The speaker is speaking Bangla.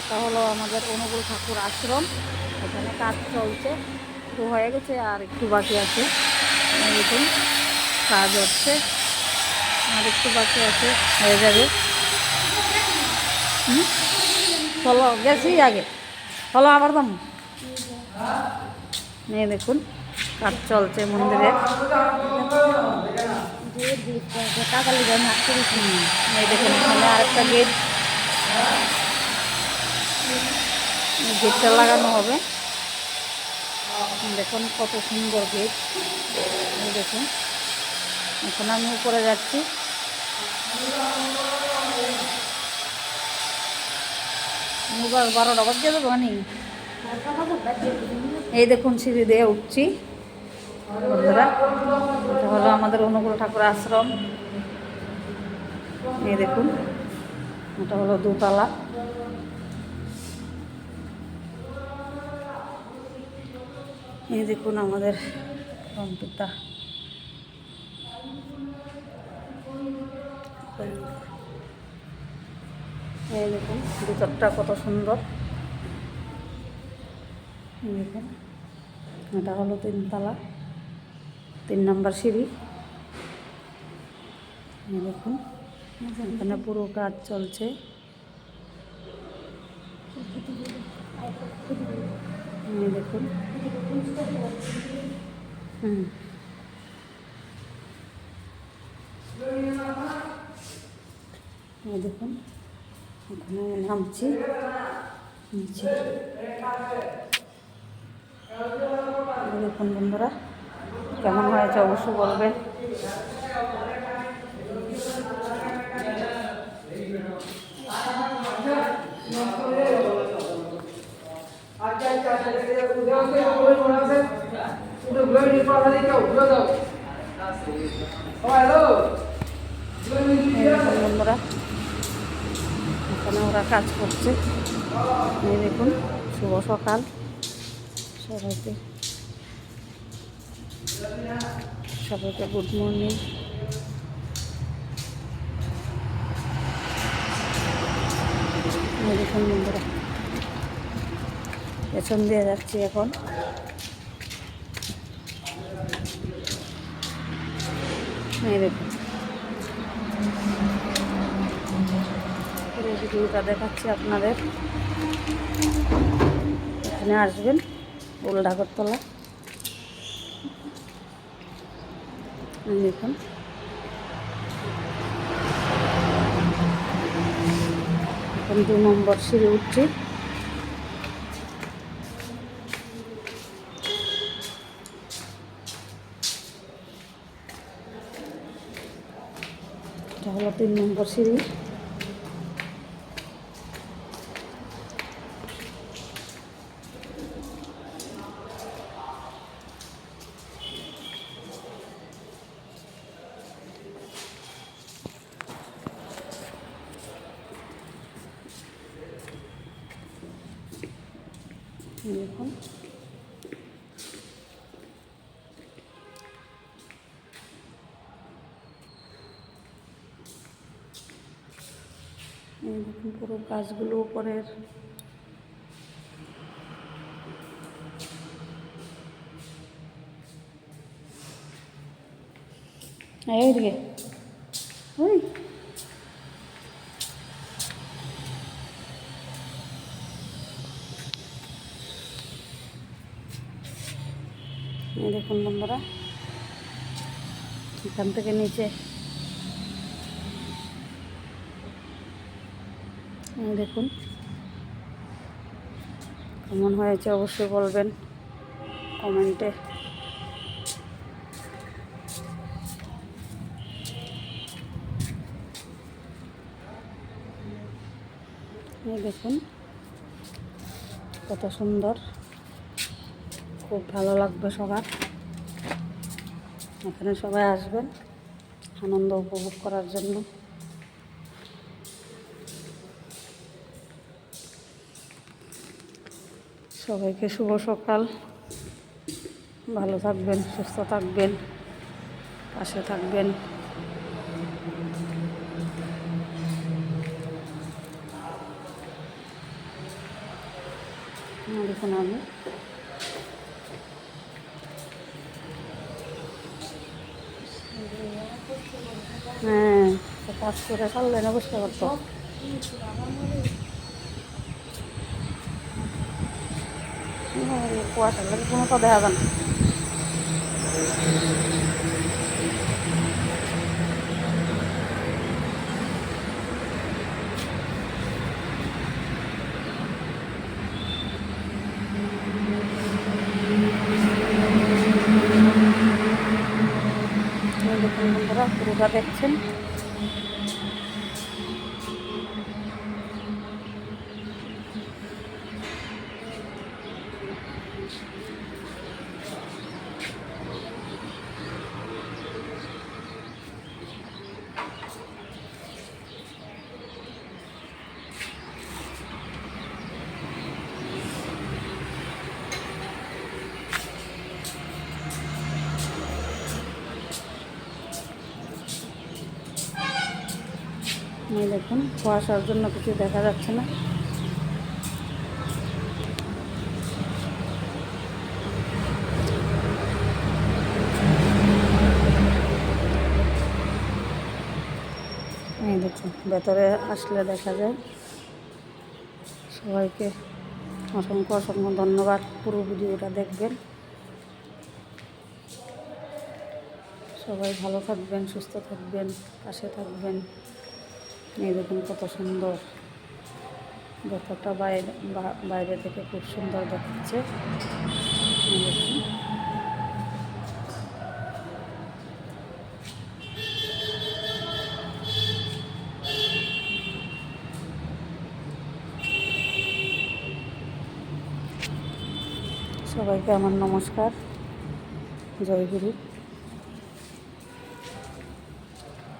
এটা হলো আমাদের অনুকূল ঠাকুর আশ্রম। এখানে কাজ চলছে, শুরু হয়ে গেছে আর একটু বাকি আছে। দেখুন, কাজ হচ্ছে। আর একটু বাকি আছে, হয়ে যাবে। চলো, গেছি আগে। চলো আবার দাম। এই দেখুন, কাজ চলছে মন্দিরে। দেখুন, এখানে আরেকটা গেট। গেটটা লাগানো হবে। দেখুন কত সুন্দর গেট। দেখুন। এখন আমি উপরে যাচ্ছি। বারোটা বাজে দেবো নি এই দেখুন সিঁড়ি দিয়ে উঠছি। বন্ধুরা, এটা হলো আমাদের অনুকূল ঠাকুর আশ্রম। এই দেখুন, এটা হলো দুতলা। এই দেখুন আমাদের রমপিতা এই দেখুন, ভিতরটা কত সুন্দর। দেখুন, এটা হলো তিনতলা, তিন নম্বর সিঁড়ি। এই দেখুন, এখানে পুরো কাজ চলছে। দেখুন। হুম। দেখুন এখানে নামছি। নিচে। দেখুন বন্ধুরা কেমন হয়েছে অবশ্যই বলবেন। এখানে ওরা কাজ করছে। এই দেখুন শুভ সকাল। সবাইকে। সবাইকে গুড মর্নিং দেখুন বন্ধুরা। পেছন দিয়ে যাচ্ছি এখন। দেখাচ্ছি আপনাদের। এখানে আসবেন উল ঢাকরতলা। দেখুন। এখন দু নম্বর সিঁড়ি উঠছি। এটা হলো তিন নম্বর সিঁড়ি এই দেখুন দেখুন পুরো গাছগুলো উপরের। দেখুন বন্ধুরা এখান থেকে নিচে। দেখুন। কেমন হয়েছে অবশ্যই বলবেন কমেন্টে। দেখুন, কত সুন্দর। খুব ভালো লাগবে সবার। এখানে সবাই আসবেন, আনন্দ উপভোগ করার জন্য। সবাইকে শুভ সকাল। ভালো থাকবেন, সুস্থ থাকবেন, পাশে থাকবেন। দেখুন আমি। হ্যাঁ কাজ করে সারলে না বুঝতে পারতো কোনো তো দেখা না দেখুন বন্ধুরা পুরোটা দেখছেন। এই দেখুন, কুয়াশার জন্য কিছু দেখা যাচ্ছে না। দেখুন, ভেতরে আসলে দেখা যায়। সবাইকে অসংখ্য অসংখ্য ধন্যবাদ, পুরো ভিডিওটা দেখবেন। সবাই ভালো থাকবেন, সুস্থ থাকবেন, পাশে থাকবেন। এই দেখুন কত সুন্দর। ভেতরটা বাইরে বাইরে থেকে খুব সুন্দর দেখাচ্ছে। সবাইকে আমার নমস্কার। জয় গুরু।